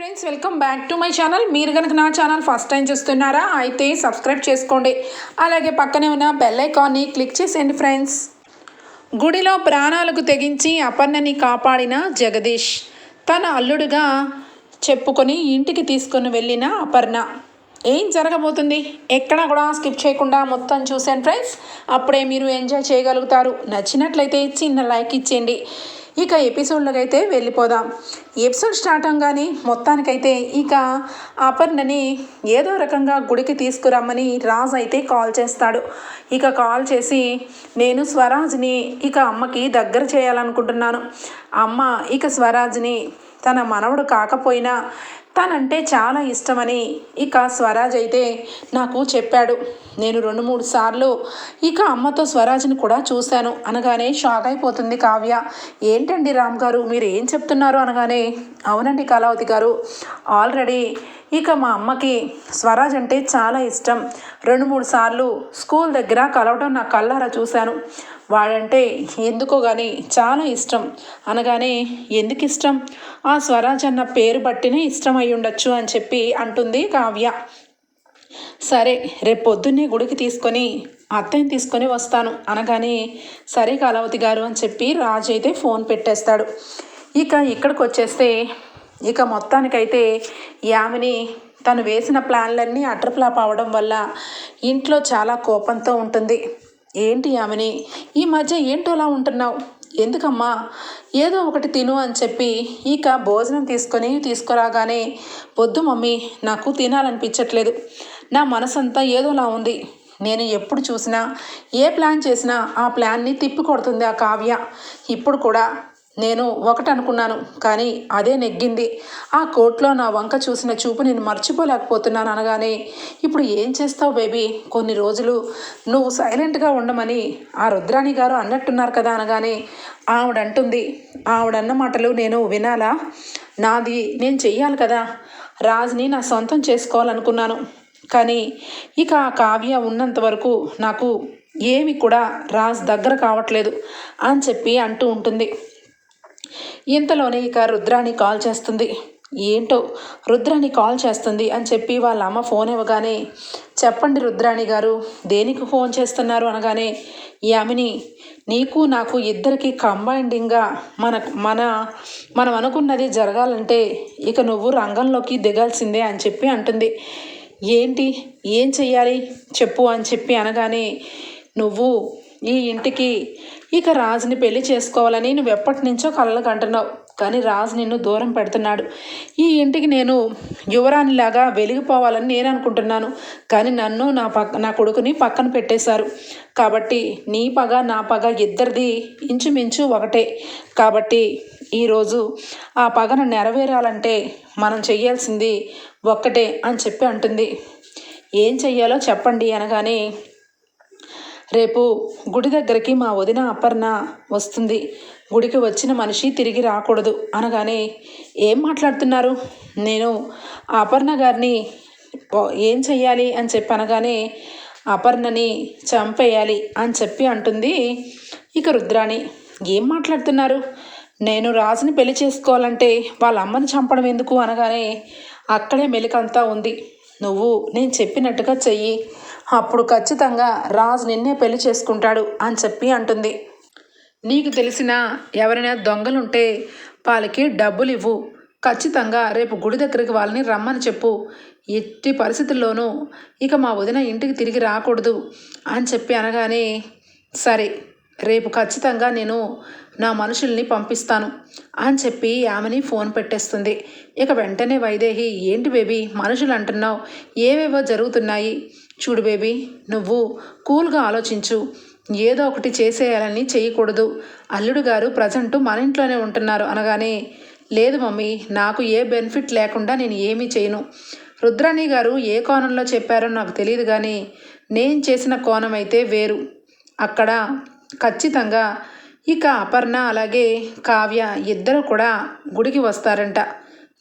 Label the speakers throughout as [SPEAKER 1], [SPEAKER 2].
[SPEAKER 1] Friends welcome back to my channel. మీరు కనుక నా ఛానల్ ఫస్ట్ టైం చూస్తున్నారా అయితే సబ్స్క్రైబ్ చేసుకోండి. అలాగే పక్కనే ఉన్న బెల్ ఐకాన్ని క్లిక్ చేసేయండి ఫ్రెండ్స్. గుడిలో ప్రాణాలకు తెగించి అపర్ణని కాపాడిన జగదీష్ తన అల్లుడుగా చెప్పుకొని ఇంటికి తీసుకొని వెళ్ళిన అపర్ణ. ఏం జరగబోతుంది? ఎక్కడా కూడా స్కిప్ చేయకుండా మొత్తం చూసాను ఫ్రెండ్స్. అప్పుడే మీరు ఎంజాయ్ చేయగలుగుతారు. నచ్చినట్లయితే చిన్న లైక్ ఇచ్చేయండి. ఇక ఎపిసోడ్లోకి వెళ్ళిపోదాం. ఎపిసోడ్ స్టార్ట్ అవగానే మొత్తానికైతే ఇక అపర్ణని ఏదో రకంగా గుడికి తీసుకురమ్మని రాజు అయితే కాల్ చేస్తాడు. ఇక కాల్ చేసి నేను స్వరాజ్ని ఇక అమ్మకి దగ్గర చేయాలనుకుంటున్నాను. అమ్మ ఇక స్వరాజ్ని తన మనవడు కాకపోయినా తనంటే చాలా ఇష్టమని ఇక స్వరాజ్ అయితే నాకు చెప్పాడు. నేను రెండు మూడు సార్లు ఇక అమ్మతో స్వరాజ్ని కూడా చూశాను. అనగానే షాక్ అయిపోతుంది కావ్య. ఏంటండి రామ్ గారు మీరు ఏం చెప్తున్నారు అనగానే అవునండి కళావతి గారు. ఆల్రెడీ ఇక మా అమ్మకి స్వరాజ్ అంటే చాలా ఇష్టం. రెండు మూడు సార్లు స్కూల్ దగ్గర కలవడం నా కళ్ళారా చూశాను. వాడంటే ఎందుకో కానీ చాలా ఇష్టం. అనగానే ఎందుకు ఇష్టం? ఆ స్వరాజ్ అన్న పేరు బట్టినే ఇష్టం అయి ఉండొచ్చు అని చెప్పి అంటుంది కావ్య. సరే రేపు పొద్దున్నే గుడికి తీసుకొని అత్తయ్యని తీసుకొని వస్తాను. అనగానే సరే కళావతి గారు అని చెప్పి రాజు అయితే ఫోన్ పెట్టేస్తాడు. ఇక ఇక్కడికి వచ్చేస్తే ఇక మొత్తానికైతే ఆమెని తను వేసిన ప్లాన్లన్నీ అట్రఫ్లాప్ అవడం వల్ల ఇంట్లో చాలా కోపంతో ఉంటుంది. ఏంటి యామిని ఈ మధ్య ఏంటోలా ఉంటున్నావు? ఎందుకమ్మా? ఏదో ఒకటి తిను అని చెప్పి ఇక భోజనం తీసుకొని తీసుకురాగానే వద్దు మమ్మీ నాకు తినాలనిపించట్లేదు. నా మనసంతా ఏదోలా ఉంది. నేను ఎప్పుడు చూసినా ఏ ప్లాన్ చేసినా ఆ ప్లాన్ని తిప్పి కొడుతుంది ఆ కావ్య. ఇప్పుడు కూడా నేను ఒకటి అనుకున్నాను కానీ అదే నెగ్గింది. ఆ కోట్లో నా వంక చూసిన చూపు నేను మర్చిపోలేకపోతున్నాను అనగానే ఇప్పుడు ఏం చేస్తావు బేబీ? కొన్ని రోజులు నువ్వు సైలెంట్గా ఉండమని ఆ రుద్రాణి గారు అన్నట్టున్నారు కదా అనగానే ఆవిడంటుంది. ఆవిడన్న మాటలు నేను వినాలా? నాది నేను చెయ్యాలి కదా. రాజుని నా సొంతం చేసుకోవాలనుకున్నాను. కానీ ఇక ఆ కావ్య ఉన్నంత వరకు నాకు ఏమి కూడా రాజ్ దగ్గర కావట్లేదు అని చెప్పి అంటూ ఉంటుంది. ఇంతలోనే ఇక రుద్రాణి కాల్ చేస్తుంది. ఏంటో? రుద్రాణి కాల్ చేస్తుంది అని చెప్పి వాళ్ళ అమ్మ ఫోన్ ఇవ్వగానే చెప్పండి రుద్రాణి గారు దేనికి ఫోన్ చేస్తున్నారు అనగానే యామిని నీకు నాకు ఇద్దరికి కంబైండింగ్గా మన మన మనం అనుకున్నది జరగాలంటే ఇక నువ్వు రంగంలోకి దిగాల్సిందే అని చెప్పి అంటుంది. ఏంటి? ఏం చెయ్యాలి? చెప్పు అని చెప్పి అనగానే నువ్వు ఈ ఇంటికి ఇక రాజుని పెళ్ళి చేసుకోవాలని నువ్వు ఎప్పటి నుంచో కళ్ళకు అంటున్నావు కానీ రాజు నిన్ను దూరం పెడుతున్నాడు. ఈ ఇంటికి నేను యువరాణిలాగా వెలిగిపోవాలని నేను అనుకుంటున్నాను. కానీ నన్ను నా పక్క నా కొడుకుని పక్కన పెట్టేశారు. కాబట్టి నీ పగ నా పగ ఇద్దరిది ఇంచుమించు ఒకటే. కాబట్టి ఈరోజు ఆ పగను నెరవేరాలంటే మనం చెయ్యాల్సింది ఒక్కటే అని చెప్పి అంటుంది. ఏం చెయ్యాలో చెప్పండి అనగానే రేపు గుడి దగ్గరికి మా వదిన అపర్ణ వస్తుంది. గుడికి వచ్చిన మనిషి తిరిగి రాకూడదు అనగానే ఏం మాట్లాడుతున్నారు? నేను అపర్ణ గారిని ఏం చెయ్యాలి అని చెప్పి అనగానే అపర్ణని చంపేయాలి అని చెప్పి అంటుంది ఇక రుద్రాణి. ఏం మాట్లాడుతున్నారు? నేను రాజుని పెళ్ళి చేసుకోవాలంటే వాళ్ళ అమ్మని చంపడం ఎందుకు అనగానే అక్కడే మెలికంతా ఉంది. నువ్వు నేను చెప్పినట్టుగా చెయ్యి. అప్పుడు ఖచ్చితంగా రాజు నిన్నే పెళ్ళి చేసుకుంటాడు అని చెప్పి అంటుంది. నీకు తెలిసిన ఎవరైనా దొంగలుంటే వాళ్ళకి డబ్బులు ఇవ్వు ఖచ్చితంగా రేపు గుడి దగ్గరికి వాళ్ళని రమ్మని చెప్పు. ఎట్టి పరిస్థితుల్లోనూ ఇక మా వదిన ఇంటికి తిరిగి రాకూడదు అని చెప్పి అనగానే సరే. రేపు ఖచ్చితంగా నేను నా మనుషుల్ని పంపిస్తాను అని చెప్పి ఆమెని ఫోన్ పెట్టేస్తుంది. ఇక వెంటనే వైదేహి ఏంటి బేబీ మనుషులు అంటున్నావు. ఏవేవో జరుగుతున్నాయి. చూడు బేబీ నువ్వు కూల్గా ఆలోచించు. ఏదో ఒకటి చేసేయాలని చేయకూడదు అల్లుడు గారు ప్రజెంట్ మన ఇంట్లోనే ఉంటున్నారు అనగానే లేదు మమ్మీ నాకు ఏ బెనిఫిట్ లేకుండా నేను ఏమీ చేయను. రుద్రాణి గారు ఏ కోణంలో చెప్పారో నాకు తెలియదు కానీ నేను చేసిన కోణం అయితే వేరు. అక్కడ ఖచ్చితంగా. ఇక అపర్ణ అలాగే కావ్య ఇద్దరు కూడా గుడికి వస్తారంట.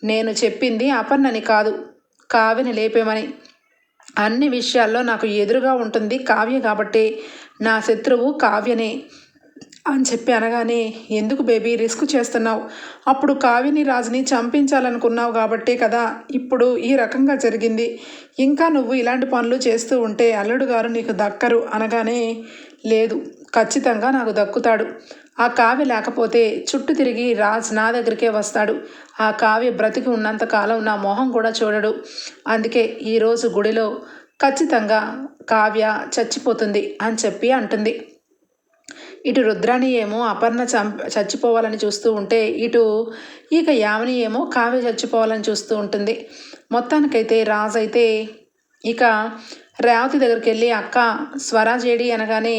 [SPEAKER 1] నేను చెప్పింది అపర్ణని కాదు కావ్యని లేపేమని. అన్ని విషయాల్లో నాకు ఎదురుగా ఉంటుంది కావ్య కాబట్టి. నా శత్రువు కావ్యనే అని చెప్పి అనగానే ఎందుకు బేబీ రిస్క్ చేస్తున్నావు? అప్పుడు కావిని రాజుని చంపించాలనుకున్నావు కాబట్టే కదా ఇప్పుడు ఈ రకంగా జరిగింది. ఇంకా నువ్వు ఇలాంటి పనులు చేస్తూ ఉంటే అల్లుడు గారు నీకు దక్కరు అనగానే లేదు ఖచ్చితంగా నాకు దక్కుతాడు. ఆ కావ్య లేకపోతే చుట్టూ తిరిగి రాజ్ నా దగ్గరికే వస్తాడు. ఆ కావ్య బ్రతికి ఉన్నంత కాలం నా మొహం కూడా చూడడు. అందుకే ఈరోజు గుడిలో ఖచ్చితంగా కావ్య చచ్చిపోతుంది అని చెప్పి అంటుంది. ఇటు రుద్రాణి ఏమో అపర్ణ చంప చచ్చిపోవాలని చూస్తూ ఉంటే ఇటు ఇక యామిని ఏమో కావ్య చచ్చిపోవాలని చూస్తూ ఉంటుంది. మొత్తానికైతే రాజ్ అయితే ఇక రేవతి దగ్గరికి వెళ్ళి అక్క స్వరాజేడి అనగానే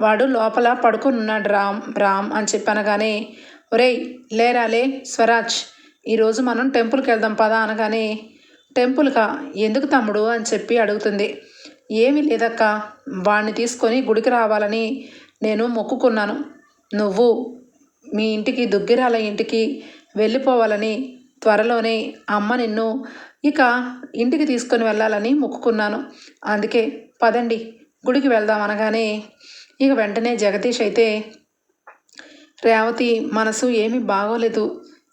[SPEAKER 1] వాడు లోపల పడుకొని ఉన్నాడు రామ్ రామ్ అని చెప్పి అనగానే ఒరేయ్ లేరాలే స్వరాజ్ ఈరోజు మనం టెంపుల్కి వెళ్దాం పదా అనగానే టెంపుల్కా ఎందుకు తమ్ముడు? అని చెప్పి అడుగుతుంది. ఏమీ లేదక్క వాడిని తీసుకొని గుడికి రావాలని నేను మొక్కుకున్నాను. నువ్వు మీ ఇంటికి దుగ్గిరాల ఇంటికి వెళ్ళిపోవాలని త్వరలోనే అమ్మ నిన్ను ఇక ఇంటికి తీసుకొని వెళ్ళాలని మొక్కుకున్నాను. అందుకే పదండి గుడికి వెళ్దాం అనగానే ఇక వెంటనే జగదీష్ అయితే రేవతి మనసు ఏమీ బాగోలేదు.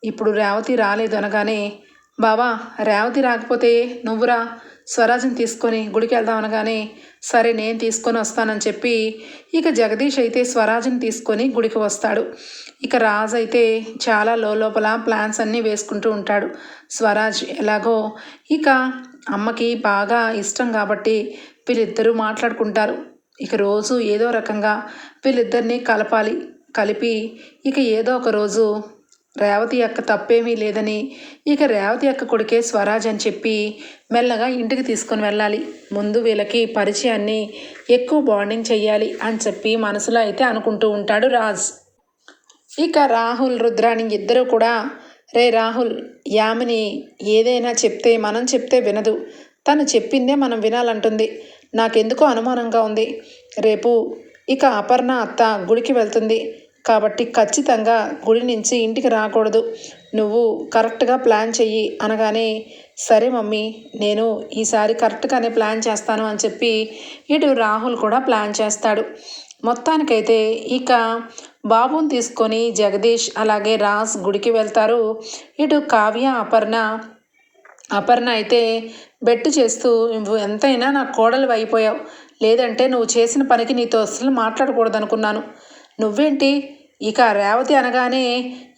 [SPEAKER 1] ఇప్పుడు రేవతి రాలేదు అనగానే బావా రేవతి రాకపోతే నువ్వురా స్వరాజ్ని తీసుకొని గుడికి వెళ్దాం అనగానే సరే నేను తీసుకొని వస్తానని చెప్పి ఇక జగదీష్ అయితే స్వరాజ్ని తీసుకొని గుడికి వస్తాడు. ఇక రాజ్ అయితే చాలా లోపల ప్లాన్స్ అన్నీ వేసుకుంటూ ఉంటాడు. స్వరాజ్ ఎలాగో ఇక అమ్మకి బాగా ఇష్టం కాబట్టి వీళ్ళిద్దరూ మాట్లాడుకుంటారు. ఇక రోజు ఏదో రకంగా వీళ్ళిద్దరినీ కలపాలి కలిపి ఇక ఏదో ఒక రోజు రేవతి యొక్క తప్పేమీ లేదని ఇక రేవతి యొక్క కొడుకే స్వరాజ్ అని చెప్పి మెల్లగా ఇంటికి తీసుకొని వెళ్ళాలి. ముందు వీళ్ళకి పరిచయాన్ని ఎక్కువ బాండింగ్ చెయ్యాలి అని చెప్పి మనసులో అయితే అనుకుంటూ ఉంటాడు రాజ్. ఇక రాహుల్ రుద్రాణి ఇద్దరూ కూడా రే రాహుల్ యామిని ఏదైనా చెప్తే మనం చెప్తే వినదు. తను చెప్పిందే మనం వినాలంటుంది. నాకెందుకో అనుమానంగా ఉంది. రేపు ఇక అపర్ణ అత్త గుడికి వెళ్తుంది. కాబట్టి ఖచ్చితంగా గుడి నుంచి ఇంటికి రాకూడదు. నువ్వు కరెక్ట్గా ప్లాన్ చెయ్యి అనగానే సరే మమ్మీ నేను ఈసారి కరెక్ట్గానే ప్లాన్ చేస్తాను అని చెప్పి ఇటు రాహుల్ కూడా ప్లాన్ చేస్తాడు. మొత్తానికైతే ఇక బాబుని తీసుకొని జగదీష్ అలాగే రాజ్ గుడికి వెళ్తారు. ఇటు కావ్య అపర్ణ అపర్ణ అయితే బెట్టు చేస్తూ నువ్వు ఎంతైనా నా కోడలు అయిపోయావు. లేదంటే నువ్వు చేసిన పనికి నీతో అసలు మాట్లాడకూడదు అనుకున్నాను నువ్వేంటి? ఇక రేవతి అనగానే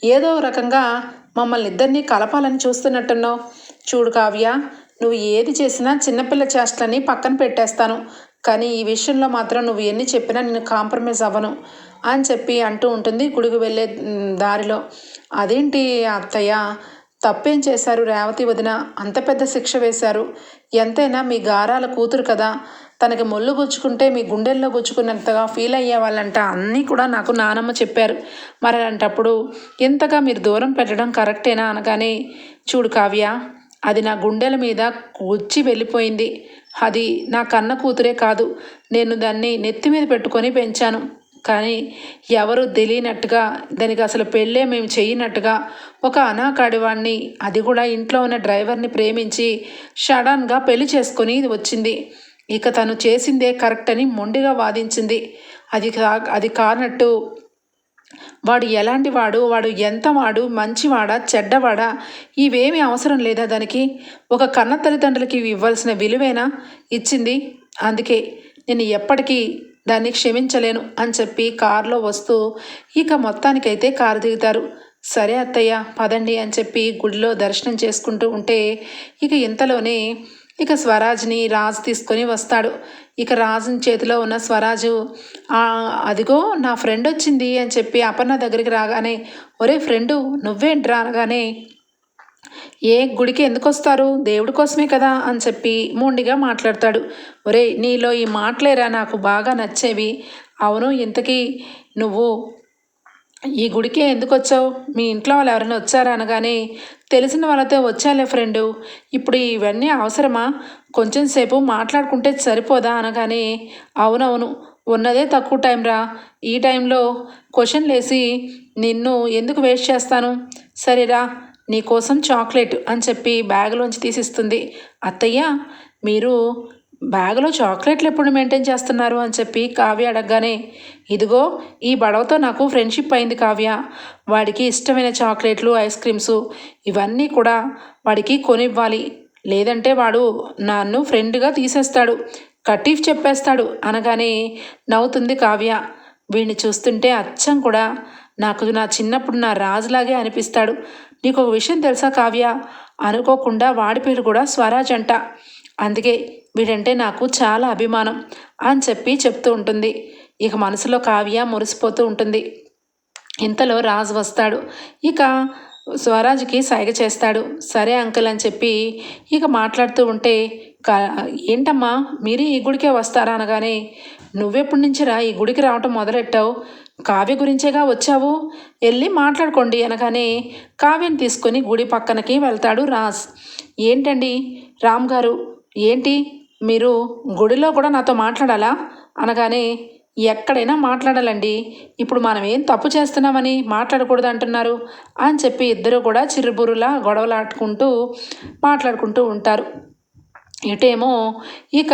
[SPEAKER 1] ఏదో రకంగా మమ్మల్ని ఇద్దరినీ కలపాలని చూస్తున్నట్టున్నావు. చూడు కావ్య నువ్వు ఏది చేసినా చిన్నపిల్ల చేష్టలని పక్కన పెట్టేస్తాను. కానీ ఈ విషయంలో మాత్రం నువ్వు ఎన్ని చెప్పినా నేను కాంప్రమైజ్ అవ్వను అని చెప్పి అంటూ ఉంటుంది గుడికి వెళ్ళే దారిలో. అదేంటి అత్తయ్య తప్పేం చేశారు రేవతి వదిన? అంత పెద్ద శిక్ష వేశారు. ఎంతైనా మీ గారాల కూతురు కదా. తనకి మొల్లు గుచ్చుకుంటే మీ గుండెల్లో గుచ్చుకున్నంతగా ఫీల్ అయ్యే వాళ్ళంట అన్నీ కూడా నాకు నానమ్మ చెప్పారు. మరి అలాంటప్పుడు ఇంతగా మీరు దూరం పెట్టడం కరెక్టేనా అనగానే చూడు కావ్య అది నా గుండెల మీద గుచ్చి వెళ్ళిపోయింది. అది నా కన్న కూతురే కాదు. నేను దాన్ని నెత్తి మీద పెట్టుకొని పెంచాను. కానీ ఎవరు తెలియనట్టుగా దానికి అసలు పెళ్ళే మేము చేయనట్టుగా ఒక అనాకాడివాణ్ణి అది కూడా ఇంట్లో ఉన్న డ్రైవర్ని ప్రేమించి షడన్గా పెళ్ళి చేసుకుని వచ్చింది. ఇక తను చేసిందే కరెక్ట్ అని మొండిగా వాదించింది. అది కా అది కానట్టు వాడు ఎలాంటి వాడు వాడు ఎంత వాడు మంచివాడా చెడ్డవాడా ఇవేమీ అవసరం లేదా దానికి? ఒక కన్న తల్లిదండ్రులకి ఇవి ఇవ్వాల్సిన విలువేనా? ఇచ్చింది. అందుకే నేను ఎప్పటికీ దాన్ని క్షమించలేను అని చెప్పి కారులో వస్తూ ఇక మొత్తానికైతే కారు దిగుతారు. సరే అత్తయ్య పదండి అని చెప్పి గుడిలో దర్శనం చేసుకుంటూ ఉంటే ఇక ఇంతలోనే ఇక స్వరాజ్ని రాజు తీసుకొని వస్తాడు. ఇక రాజుని చేతిలో ఉన్న స్వరాజు అదిగో నా ఫ్రెండ్ వచ్చింది అని చెప్పి అపర్ణ దగ్గరికి రాగానే ఒరే ఫ్రెండు నువ్వేంట్రా? అనగానే ఏ గుడికి ఎందుకు వస్తారు దేవుడి కోసమే కదా అని చెప్పి మొండిగా మాట్లాడతాడు. ఒరే నీలో ఈ మాటలేరా నాకు బాగా నచ్చేవి? అవును ఇంతకీ నువ్వు ఈ గుడికి ఎందుకు వచ్చావు మీ ఇంట్లో వాళ్ళు ఎవరైనా వచ్చారా అనగానే తెలిసిన వాళ్ళతో వచ్చాలే ఫ్రెండు ఇప్పుడు ఇవన్నీ అవసరమా? కొంచెం సేపు మాట్లాడుకుంటే సరిపోదా అనగానే అవునవును ఉన్నదే తక్కువ టైం రా. ఈ టైంలో క్వశ్చన్ లేసి నిన్ను ఎందుకు వేస్ట్ చేస్తాను? సరేరా నీకోసం చాక్లెట్ అని చెప్పి బ్యాగ్లోంచి తీసిస్తుంది. అత్తయ్య మీరు బ్యాగ్లో చాక్లెట్లు ఎప్పుడు మెయింటైన్ చేస్తున్నారు అని చెప్పి కావ్య అడగగానే ఇదిగో ఈ బడవతో నాకు ఫ్రెండ్షిప్ అయింది కావ్య. వాడికి ఇష్టమైన చాక్లెట్లు ఐస్ క్రీమ్స్ ఇవన్నీ కూడా వాడికి కొనివ్వాలి. లేదంటే వాడు నన్ను ఫ్రెండ్గా తీసేస్తాడు కటీఫ్ చెప్పేస్తాడు అనగానే నవ్వుతుంది కావ్య. వీడిని చూస్తుంటే అచ్చం కూడా నాకు నా చిన్నప్పుడు నా రాజులాగే అనిపిస్తాడు. నీకు ఒక విషయం తెలుసా కావ్య? అనుకోకుండా వాడి పేరు కూడా స్వరాజ్ అంట. అందుకే వీడంటే నాకు చాలా అభిమానం అని చెప్పి చెప్తూ ఉంటుంది. ఇక మనసులో కావ్య మురిసిపోతూ ఉంటుంది. ఇంతలో రాజు వస్తాడు. ఇక స్వరాజ్కి సైగ చేస్తాడు. సరే అంకుల్ అని చెప్పి ఇక మాట్లాడుతూ ఉంటే ఏంటమ్మా మీరు ఈ గుడికే వస్తారా? అనగానే నువ్వెప్పటి నుంచిరా ఈ గుడికి రావటం మొదలెట్టావు? కావ్య గురించేగా వచ్చావు? వెళ్ళి మాట్లాడుకోండి అనగానే కావ్యని తీసుకొని గుడి పక్కనకి వెళ్తాడు రాజ్. ఏంటండి? రామ్ గారు ఏంటి? మీరు గుడిలో కూడా నాతో మాట్లాడాలా? అనగానే ఎక్కడైనా మాట్లాడాలండి. ఇప్పుడు మనం ఏం తప్పు చేస్తున్నామని మాట్లాడకూడదు అంటున్నారు అని చెప్పి ఇద్దరు కూడా చిరుబురులా గొడవలాడుకుంటూ మాట్లాడుకుంటూ ఉంటారు. ఇటేమో ఇక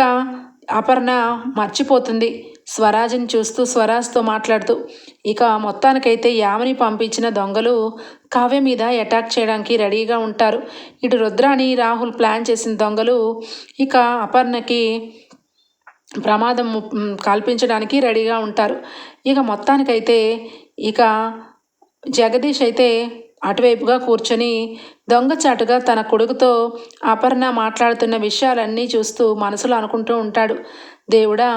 [SPEAKER 1] అపర్ణ మర్చిపోతుంది. స్వరాజ్ని చూస్తూ స్వరాజ్తో మాట్లాడుతూ ఇక మొత్తానికైతే యామని పంపించిన దొంగలు కావ్య మీద అటాక్ చేయడానికి రెడీగా ఉంటారు. ఇటు రుద్రాని రాహుల్ ప్లాన్ చేసిన దొంగలు ఇక అపర్ణకి ప్రమాదం కల్పించడానికి రెడీగా ఉంటారు. ఇక మొత్తానికైతే ఇక జగదీష్ అయితే అటువైపుగా కూర్చొని దొంగచాటుగా తన కొడుకుతో అపర్ణ మాట్లాడుతున్న విషయాలన్నీ చూస్తూ మనసులో అనుకుంటూ ఉంటాడు. దేవుడా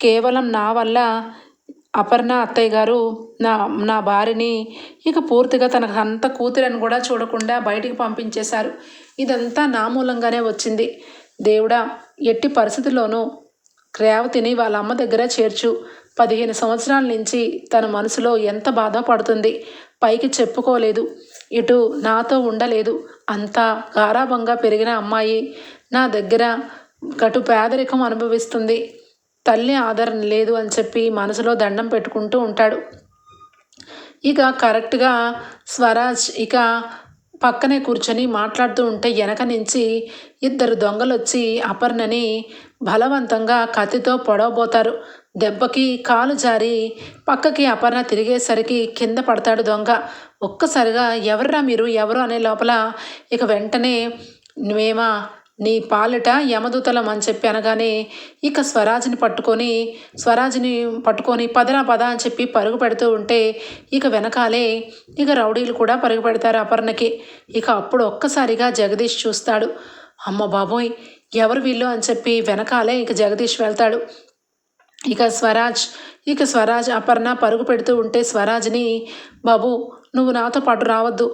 [SPEAKER 1] కేవలం నా వల్ల అపర్ణ అత్తయ్య గారు నా నా భార్యని ఇక పూర్తిగా తనకు అంత కూతురని కూడా చూడకుండా బయటికి పంపించేశారు. ఇదంతా నా మూలంగానే వచ్చింది. దేవుడా ఎట్టి పరిస్థితుల్లోనూ రేవతిని వాళ్ళ అమ్మ దగ్గర చేర్చు. పదిహేను సంవత్సరాల నుంచి తన మనసులో ఎంత బాధ పడుతుంది. పైకి చెప్పుకోలేదు. ఇటు నాతో ఉండలేదు. అంతా గారాభంగా పెరిగిన అమ్మాయి నా దగ్గర కటు పేదరికం అనుభవిస్తుంది. తల్లి ఆదరణ లేదు అని చెప్పి మనసులో దండం పెట్టుకుంటూ ఉంటాడు. ఇక కరెక్ట్గా స్వరాజ్ ఇక పక్కనే కూర్చొని మాట్లాడుతూ ఉంటే వెనక నుంచి ఇద్దరు దొంగలు వచ్చి అపర్ణని బలవంతంగా కత్తితో పొడవబోతారు. దెబ్బకి కాలు జారి పక్కకి అపర్ణ తిరిగేసరికి కింద పడతాడు దొంగ. ఒక్కసారిగా ఎవర్రా మీరు? ఎవరు? అనే లోపల ఇక వెంటనే మేమా నీ పాలిట యమదూతలం అని చెప్పి అనగానే ఇక స్వరాజ్ని పట్టుకొని స్వరాజ్ని పట్టుకొని పదరా పద అని చెప్పి పరుగు పెడుతూ ఉంటే ఇక వెనకాలే ఇక రౌడీలు కూడా పరుగు పెడతారు అపర్ణకి. ఇక అప్పుడు ఒక్కసారిగా జగదీష్ చూస్తాడు. అమ్మ బాబోయ్ ఎవరు వీళ్ళు అని చెప్పి వెనకాలే ఇక జగదీష్ వెళ్తాడు. ఇక స్వరాజ్ ఇక స్వరాజ్ అపర్ణ పరుగు పెడుతూ ఉంటే స్వరాజ్ని బాబు నువ్వు నాతో పాటు రావద్దు.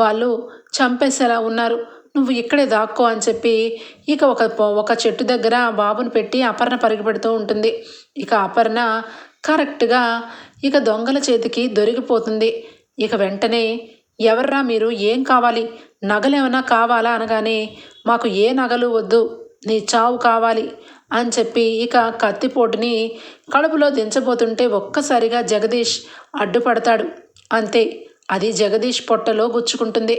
[SPEAKER 1] వాళ్ళు చంపేసేలా ఉన్నారు. నువ్వు ఇక్కడే దాక్కో అని చెప్పి ఇక ఒక ఒక చెట్టు దగ్గర బాబుని పెట్టి అపర్ణ పరిగెపెడుతూ ఉంటుంది. ఇక అపర్ణ కరెక్ట్గా ఇక దొంగల చేతికి దొరికిపోతుంది. ఇక వెంటనే ఎవర్రా మీరు? ఏం కావాలి? నగలేమైనా కావాలా? అనగానే మాకు ఏ నగలు వద్దు. నీ చావు కావాలి. అని చెప్పి ఇక కత్తిపోటుని కడుపులో దించబోతుంటే ఒక్కసారిగా జగదీష్ అడ్డుపడతాడు. అంతే అది జగదీష్ పొట్టలో గుచ్చుకుంటుంది.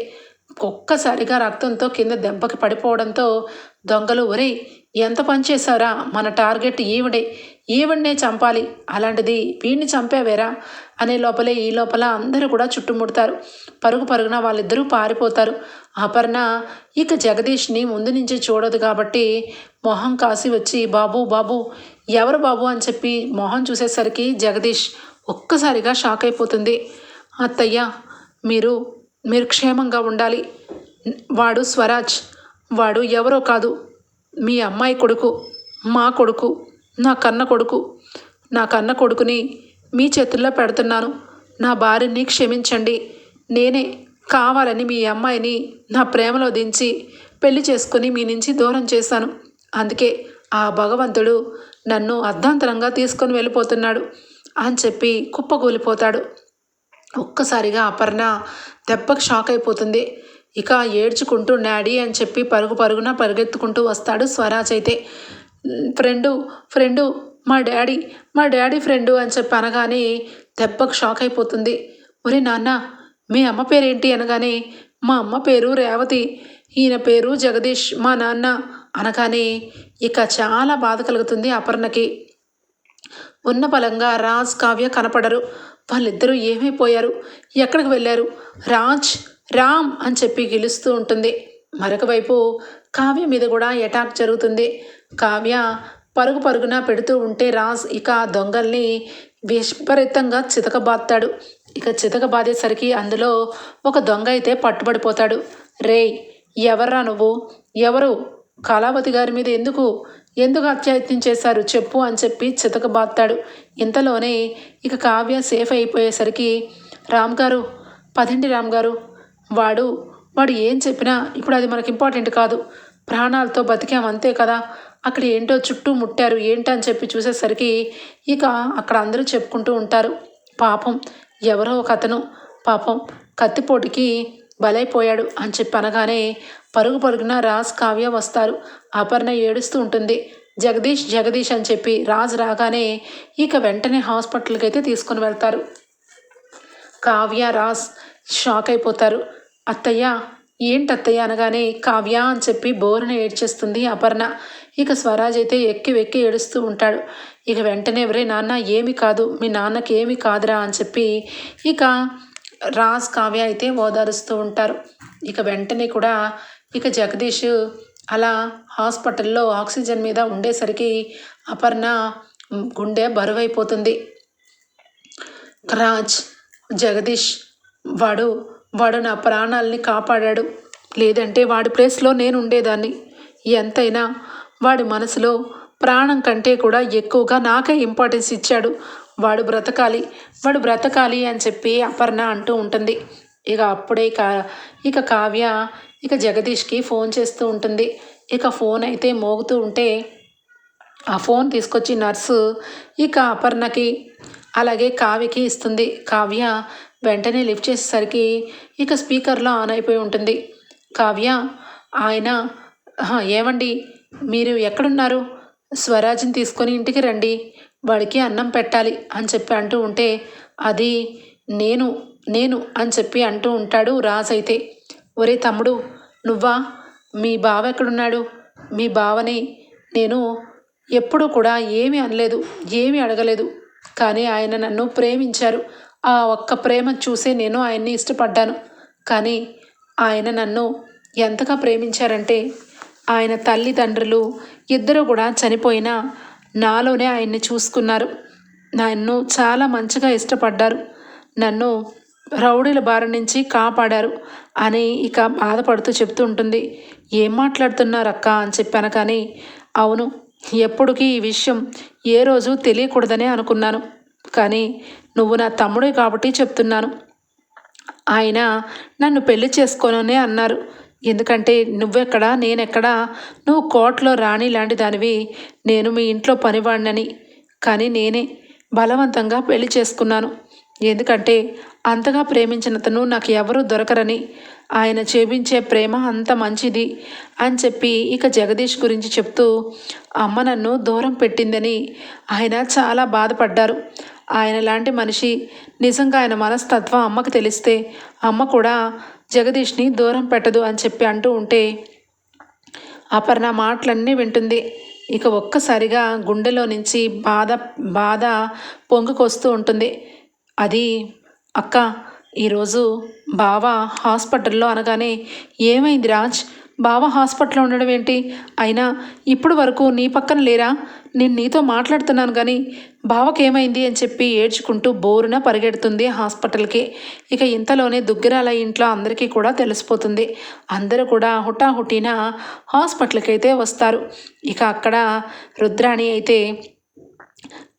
[SPEAKER 1] ఒక్కసారిగా రక్తంతో కింద దెబ్బకి పడిపోవడంతో దొంగలు ఒరే ఎంత పనిచేశారా మన టార్గెట్ ఈవిడే. ఈవిడ్నే చంపాలి. అలాంటిది వీడిని చంపేవేరా? అనే లోపలే ఈ లోపల అందరూ కూడా చుట్టుముడతారు. పరుగు పరుగున వాళ్ళిద్దరూ పారిపోతారు. అపర్ణ ఇక జగదీష్ని ముందు నుంచి చూడదు కాబట్టి మొహం కాసి వచ్చి బాబు బాబు ఎవరు బాబు? అని చెప్పి మొహం చూసేసరికి జగదీష్ ఒక్కసారిగా షాక్ అయిపోతుంది. అత్తయ్య మీరు మీరు క్షేమంగా ఉండాలి. వాడు స్వరాజ్. వాడు ఎవరో కాదు. మీ అమ్మాయి కొడుకు మా కొడుకు నా కన్న కొడుకు. నా కన్న కొడుకుని మీ చేతుల్లో పెడుతున్నాను. నా భార్యని క్షమించండి. నేనే కావాలని మీ అమ్మాయిని నా ప్రేమలో దించి పెళ్ళి చేసుకుని మీ నుంచి దూరం చేశాను. అందుకే ఆ భగవంతుడు నన్ను అర్ధాంతరంగా తీసుకొని వెళ్ళిపోతున్నాడు. అని చెప్పి కుప్పకూలిపోతాడు. ఒక్కసారిగా అపర్ణ దెబ్బకు షాక్ అయిపోతుంది. ఇక ఏడ్చుకుంటూ డాడీ అని చెప్పి పరుగు పరుగున పరిగెత్తుకుంటూ వస్తాడు స్వరాజ్ అయితే. ఫ్రెండు ఫ్రెండు మా డాడీ మా డాడీ ఫ్రెండు అని చెప్పి అనగానే దెబ్బకు షాక్ అయిపోతుంది. ఒరే నాన్న మీ అమ్మ పేరేంటి? అనగానే మా అమ్మ పేరు రేవతి ఈయన పేరు జగదీష్ మా నాన్న అనగానే ఇక చాలా బాధ కలుగుతుంది అపర్ణకి. ఉన్న బలంగా రాజ్ కావ్య కనపడరు. వాళ్ళిద్దరూ ఏమైపోయారు? ఎక్కడికి వెళ్ళారు? రాజ్ రామ్ అని చెప్పి గెలుస్తూ ఉంటుంది. మరొక వైపు కావ్య మీద కూడా అటాక్ జరుగుతుంది. కావ్య పరుగు పరుగున పెడుతూ ఉంటే రాజ్ ఇక దొంగల్ని విపరీతంగా చితకబాస్తాడు ఇక చితకబాదేసరికి అందులో ఒక దొంగ అయితే పట్టుబడిపోతాడు. రేయ్ ఎవర్రా నువ్వు? ఎవరు? కళావతి గారి మీద ఎందుకు ఎందుకు అత్యాయత్నం చేశారు చెప్పు అని చెప్పి చితకబాత్తాడు ఇంతలోనే ఇక కావ్య సేఫ్ అయిపోయేసరికి రామ్ గారు పదండి రామ్ గారు. వాడు వాడు ఏం చెప్పినా ఇప్పుడు అది మనకు ఇంపార్టెంట్ కాదు. ప్రాణాలతో బతికామంతే కదా. అక్కడ ఏంటో చుట్టూ ముట్టారు ఏంటని చెప్పి చూసేసరికి ఇక అక్కడ అందరూ చెప్పుకుంటూ ఉంటారు. పాపం ఎవరో ఒక అతను పాపం కత్తిపోటుకి బలైపోయాడు అని చెప్పి అనగానే పరుగు పరుగున రాజ్ కావ్య వస్తారు. అపర్ణ ఏడుస్తూ ఉంటుంది. జగదీష్ జగదీష్ అని చెప్పి రాజ్ రాగానే ఇక వెంటనే హాస్పిటల్కి అయితే తీసుకొని వెళ్తారు. కావ్య రాజ్ షాక్ అయిపోతారు అత్తయ్య ఏంటి అత్తయ్య అనగానే కావ్య అని చెప్పి బోరున ఏడ్చేస్తుంది అపర్ణ. ఇక స్వరాజ్ అయితే ఎక్కి వెక్కి ఏడుస్తూ ఉంటాడు. ఇక వెంటనే ఎవరే నాన్న ఏమి కాదు. మీ నాన్నకి ఏమి కాదురా అని చెప్పి ఇక రాజ్ కావ్య అయితే ఓదారుస్తూ ఉంటారు. ఇక వెంటనే కూడా ఇక జగదీష్ అలా హాస్పిటల్లో ఆక్సిజన్ మీద ఉండేసరికి అపర్ణ గుండె బరువైపోతుంది. రాజ్ జగదీష్ వాడు వాడు నా ప్రాణాలని కాపాడాడు. లేదంటే వాడి ప్లేస్లో నేను ఉండేదాన్ని. ఎంతైనా వాడి మనసులో ప్రాణం కంటే కూడా ఎక్కువగా నాకే ఇంపార్టెన్స్ ఇచ్చాడు. వాడు బ్రతకాలి వాడు బ్రతకాలి అని చెప్పి అపర్ణ అంటూ ఉంటుంది. ఇక అప్పుడే కా ఇక కావ్య ఇక జగదీష్కి ఫోన్ చేస్తూ ఉంటుంది. ఇక ఫోన్ అయితే మోగుతూ ఉంటే ఆ ఫోన్ తీసుకొచ్చి నర్సు ఇక అపర్ణకి అలాగే కావ్యకి ఇస్తుంది. కావ్య వెంటనే లిఫ్ట్ చేసేసరికి ఇక స్పీకర్లో ఆన్ అయిపోయి ఉంటుంది. కావ్య ఆయన ఏమండి మీరు ఎక్కడున్నారు? స్వరాజ్ని తీసుకొని ఇంటికి రండి. వాడికి అన్నం పెట్టాలి అని చెప్పి అంటూ ఉంటే అది నేను నేను అని చెప్పి అంటూ ఉంటాడు రాజ్ అయితే. ఒరే తమ్ముడు నువ్వా? మీ బావ ఎక్కడున్నాడు? మీ బావని నేను ఎప్పుడూ కూడా ఏమీ అనలేదు ఏమీ అడగలేదు. కానీ ఆయన నన్ను ప్రేమించారు. ఆ ఒక్క ప్రేమ చూసే నేను ఆయన్ని ఇష్టపడ్డాను. కానీ ఆయన నన్ను ఎంతగా ప్రేమించారంటే ఆయన తల్లిదండ్రులు ఇద్దరు కూడా చనిపోయినా నాలోనే ఆయన్ని చూసుకున్నారు. నన్ను చాలా మంచిగా ఇష్టపడ్డారు. నన్ను రౌడీల బారి నుంచి కాపాడారు అని ఇక బాధపడుతూ చెప్తూ ఉంటుంది. ఏం మాట్లాడుతున్నారక్క? అని చెప్పాను కానీ అవును ఎప్పటికీ ఈ విషయం ఏ రోజు తెలియకూడదనే అనుకున్నాను. కానీ నువ్వు నా తమ్ముడే కాబట్టి చెప్తున్నాను. ఆయన నన్ను పెళ్ళి చేసుకోననే అన్నారు. ఎందుకంటే నువ్వెక్కడా నేనెక్కడా? నువ్వు కోర్టులో రాణి లాంటి దానివి. నేను మీ ఇంట్లో పనివాడినని కానీ నేనే బలవంతంగా పెళ్ళి చేసుకున్నాను. ఎందుకంటే అంతగా ప్రేమించినతను నాకు ఎవరూ దొరకరని. ఆయన చేపించే ప్రేమ అంత మంచిది అని చెప్పి ఇక జగదీష్ గురించి చెప్తూ అమ్మ నన్ను దూరం పెట్టిందని ఆయన చాలా బాధపడ్డారు. ఆయన లాంటి మనిషి నిజంగా ఆయన మనస్తత్వం అమ్మకు తెలిస్తే అమ్మ కూడా జగదీష్ని దూరం పెట్టదు అని చెప్పి అంటూ ఉంటే అపర్ణ మాటలన్నీ వింటుంది. ఇక ఒక్కసారిగా గుండెలో నుంచి బాధ బాధ పొంగుకొస్తూ ఉంటుంది. అది అక్క ఈరోజు బావ హాస్పిటల్లో అనగానే ఏమైంది రాజ్? బావ హాస్పిటల్లో ఉండడం ఏంటి? అయినా ఇప్పుడు వరకు నీ పక్కన లేరా? నేను నీతో మాట్లాడుతున్నాను కానీ బావకేమైంది అని చెప్పి ఏడ్చుకుంటూ బోరున పరిగెడుతుంది హాస్పిటల్కి. ఇక ఇంతలోనే దుగ్గిరాల ఇంట్లో అందరికీ కూడా తెలిసిపోతుంది. అందరూ కూడా హుటాహుటిన హాస్పిటల్కి అయితే వస్తారు. ఇక అక్కడ రుద్రాణి అయితే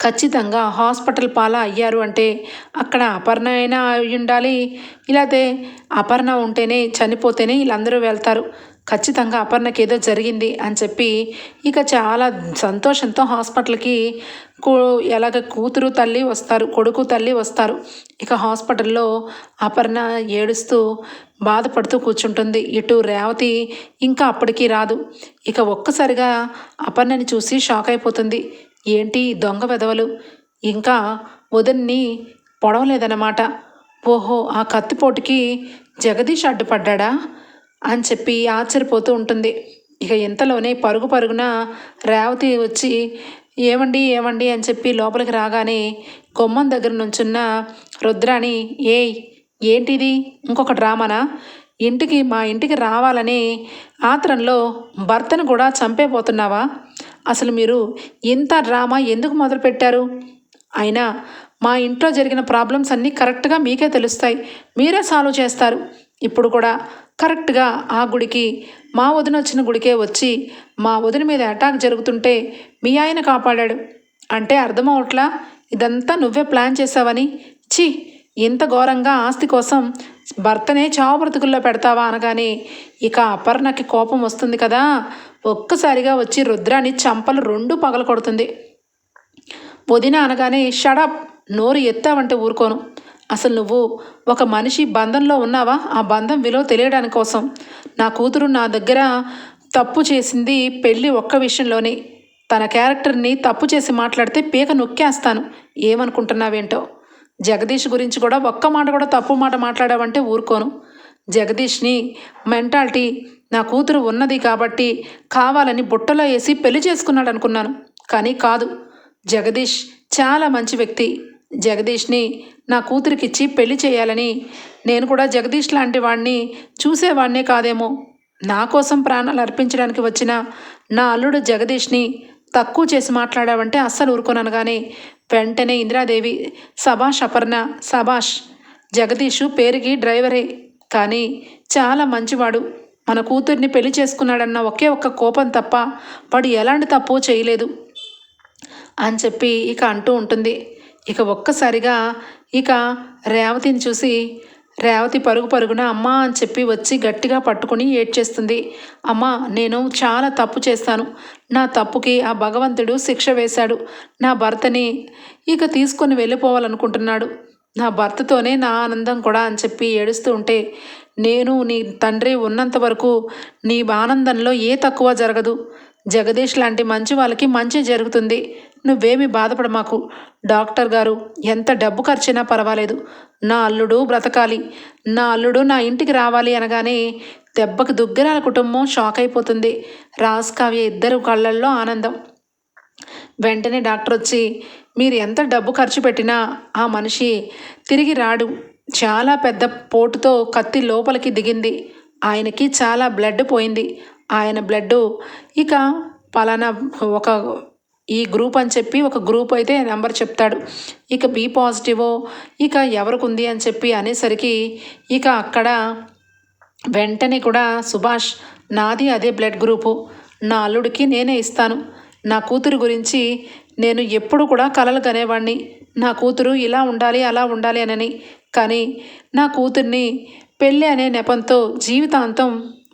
[SPEAKER 1] ఖచ్చితంగా హాస్పిటల్ పాల అయ్యారు అంటే అక్కడ అపర్ణ అయినా అయి ఉండాలి ఇలాతే అపర్ణ ఉంటేనే చనిపోతేనే వీళ్ళందరూ వెళ్తారు. ఖచ్చితంగా అపర్ణకి ఏదో జరిగింది అని చెప్పి ఇక చాలా సంతోషంతో హాస్పిటల్కి కూ ఎలాగ కూతురు తల్లి వస్తారు కొడుకు తల్లి వస్తారు. ఇక హాస్పిటల్లో అపర్ణ ఏడుస్తూ బాధపడుతూ కూర్చుంటుంది. ఇటు రేవతి ఇంకా అప్పటికి రాదు. ఇక ఒక్కసారిగా అపర్ణని చూసి షాక్ అయిపోతుంది. ఏంటి దొంగ వెధవలు? ఇంకా వదన్ని పొడవలేదన్నమాట. ఓహో ఆ కత్తిపోటుకి జగదీష్ అడ్డుపడ్డా అని చెప్పి ఆశ్చర్యపోతూ ఉంటుంది. ఇక ఇంతలోనే పరుగు పరుగున రేవతి వచ్చి ఏమండి ఏమండి అని చెప్పి లోపలికి రాగానే గొమ్మం దగ్గర నుంచున్న రుద్రాని ఏయ్ ఏంటిది? ఇంకొక డ్రామానా? ఇంటికి మా ఇంటికి రావాలని ఆత్రంలో భర్తను కూడా చంపేపోతున్నావా? అసలు మీరు ఇంత డ్రామా ఎందుకు మొదలుపెట్టారు? అయినా మా ఇంట్లో జరిగిన ప్రాబ్లమ్స్ అన్నీ కరెక్ట్గా మీకే తెలుస్తాయి. మీరే సాల్వ్ చేస్తారు. ఇప్పుడు కూడా కరెక్ట్గా ఆ గుడికి మా వదిన వచ్చిన గుడికే వచ్చి మా వదిన మీద అటాక్ జరుగుతుంటే మీ ఆయన కాపాడాడు. అంటే అర్థమవట్లా ఇదంతా నువ్వే ప్లాన్ చేసావని ఛీ! ఇంత ఘోరంగా ఆస్తి కోసం భర్తనే చావు బ్రతుకుల్లో పెడతావా అనగానే ఇక అపర్ణకి కోపం వస్తుంది కదా? ఒక్కసారిగా వచ్చి రుద్రాని చంపలు రెండు పగల కొడుతుంది వదిన అనగానే షడప్! నోరు ఎత్తావంటే ఊరుకోను. అసలు నువ్వు ఒక మనిషి బంధంలో ఉన్నావా? ఆ బంధం విలువ తెలియడానికి కోసం నా కూతురు నా దగ్గర తప్పు చేసింది పెళ్ళి ఒక్క విషయంలోనే. తన క్యారెక్టర్ని తప్పు చేసి మాట్లాడితే పీక నొక్కేస్తాను. ఏమనుకుంటున్నావేంటో? జగదీష్ గురించి కూడా ఒక్క మాట కూడా తప్పు మాట మాట్లాడావంటే ఊరుకోను. జగదీష్ని మెంటాలిటీ నా కూతురు ఉన్నది కాబట్టి కావాలని బుట్టలో వేసి పెళ్ళి చేసుకున్నాడు అనుకున్నాను కానీ కాదు జగదీష్ చాలా మంచి వ్యక్తి. జగదీష్ని నా కూతురికిచ్చి పెళ్ళి చేయాలని. నేను కూడా జగదీష్ లాంటి వాణ్ణి చూసేవాడినే కాదేమో. నా కోసం ప్రాణాలు అర్పించడానికి వచ్చిన నా అల్లుడు జగదీష్ని తక్కువ చేసి మాట్లాడావంటే అస్సలు ఊరుకోనను కానీ వెంటనే ఇందిరాదేవి సభాష్ అపర్ణ సభాష్ జగదీషు పేరుకి డ్రైవరే. కానీ చాలా మంచివాడు. మన కూతుర్ని పెళ్ళి చేసుకున్నాడన్న ఒకే ఒక్క కోపం తప్ప వాడు ఎలాంటి తప్పు చేయలేదు అని చెప్పి ఇక అంటూ ఉంటుంది. ఇక ఒక్కసారిగా ఇక రేవతిని చూసి రేవతి పరుగు పరుగున అమ్మ అని చెప్పి వచ్చి గట్టిగా పట్టుకుని ఏడ్చేస్తుంది. అమ్మ నేను చాలా తప్పు చేస్తాను. నా తప్పుకి ఆ భగవంతుడు శిక్ష వేశాడు. నా భర్తని ఇక తీసుకొని వెళ్ళిపోవాలనుకుంటున్నాడు. నా భర్తతోనే నా ఆనందం కూడా అని చెప్పి ఏడుస్తూ ఉంటే నేను నీ తండ్రి ఉన్నంత వరకు నీ ఆనందంలో ఏ తక్కువ జరగదు. జగదీష్ లాంటి మంచి వాళ్ళకి మంచి జరుగుతుంది. నువ్వేమి బాధపడ మాకు డాక్టర్ గారు ఎంత డబ్బు ఖర్చైనా పర్వాలేదు. నా అల్లుడు బ్రతకాలి. నా అల్లుడు నా ఇంటికి రావాలి అనగానే దెబ్బకు దుగ్గరాల కుటుంబం షాక్ అయిపోతుంది. రాజ్ కావ్య ఇద్దరు కళ్ళల్లో ఆనందం. వెంటనే డాక్టర్ వచ్చి మీరు ఎంత డబ్బు ఖర్చు పెట్టినా ఆ మనిషి తిరిగి రాడు. చాలా పెద్ద పోటుతో కత్తి లోపలికి దిగింది. ఆయనకి చాలా బ్లడ్ పోయింది. ఆయన బ్లడ్ ఇక పలానా ఒక ఈ గ్రూప్ అని చెప్పి ఒక గ్రూప్ అయితే నెంబర్ చెప్తాడు. ఇక బి పాజిటివో ఇక ఎవరికి ఉంది అని చెప్పి అనేసరికి ఇక అక్కడ వెంటనే కూడా సుభాష్ నాది అదే బ్లడ్ గ్రూపు. నా అల్లుడికి నేనే ఇస్తాను. నా కూతురు గురించి నేను ఎప్పుడు కూడా కలలు కనేవాడిని నా కూతురు ఇలా ఉండాలి అలా ఉండాలి అనని. కానీ నా కూతుర్ని పెళ్ళి అనే నెపంతో జీవితాంతం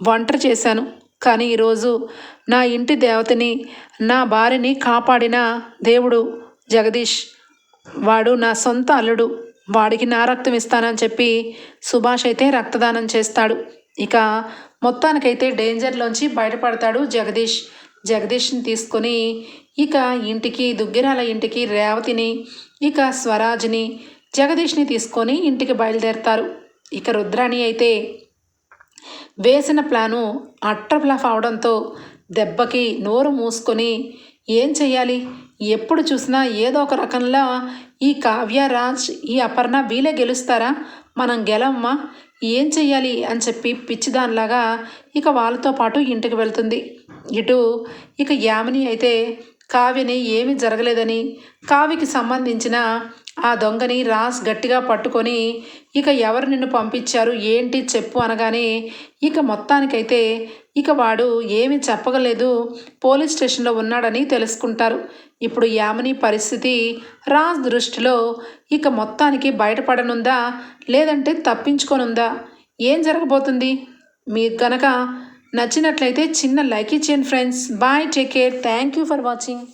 [SPEAKER 1] ఒంటరి చేశాను. కానీ ఈరోజు నా ఇంటి దేవతని నా భార్యని కాపాడిన దేవుడు జగదీష్. వాడు నా సొంత అల్లుడు. వాడికి నా రక్తం ఇస్తానని చెప్పి సుభాష్ అయితే రక్తదానం చేస్తాడు. ఇక మొత్తానికైతే డేంజర్లోంచి బయటపడతాడు జగదీష్. జగదీష్ని తీసుకొని ఇక ఇంటికి దుగ్గిరాల ఇంటికి రేవతిని ఇక స్వరాజ్ని జగదీష్ని తీసుకొని ఇంటికి బయలుదేరతారు. ఇక రుద్రాణి అయితే వేసిన ప్లాను అట్టర్ అవడంతో దెబ్బకి నోరు మూసుకొని ఏం చెయ్యాలి? ఎప్పుడు చూసినా ఏదో ఒక రకంలో ఈ కావ్యరాజ్ ఈ అపర్ణ వీలే గెలుస్తారా? మనం గెలమ్మా ఏం చెయ్యాలి? అని చెప్పి పిచ్చిదానిలాగా ఇక వాళ్ళతో పాటు ఇంటికి వెళ్తుంది. ఇటు ఇక యామిని అయితే కావ్యని ఏమీ జరగలేదని కావ్యకి సంబంధించిన ఆ దొంగని రాస్ గట్టిగా పట్టుకొని ఇక ఎవరు నిన్ను పంపించారు ఏంటి చెప్పు అనగానే ఇక మొత్తానికైతే ఇక వాడు ఏమి చెప్పగలేదు పోలీస్ స్టేషన్లో ఉన్నాడని తెలుసుకుంటారు. ఇప్పుడు యామిని పరిస్థితి రాజ్ దృష్టిలో ఇక మొత్తానికి బయటపడనుందా లేదంటే తప్పించుకొనుందా? ఏం జరగబోతుంది? మీకు గనక నచ్చినట్లయితే చిన్న లైక్ ఇచ్చేయండి friends. Bye take care. Thank you for watching.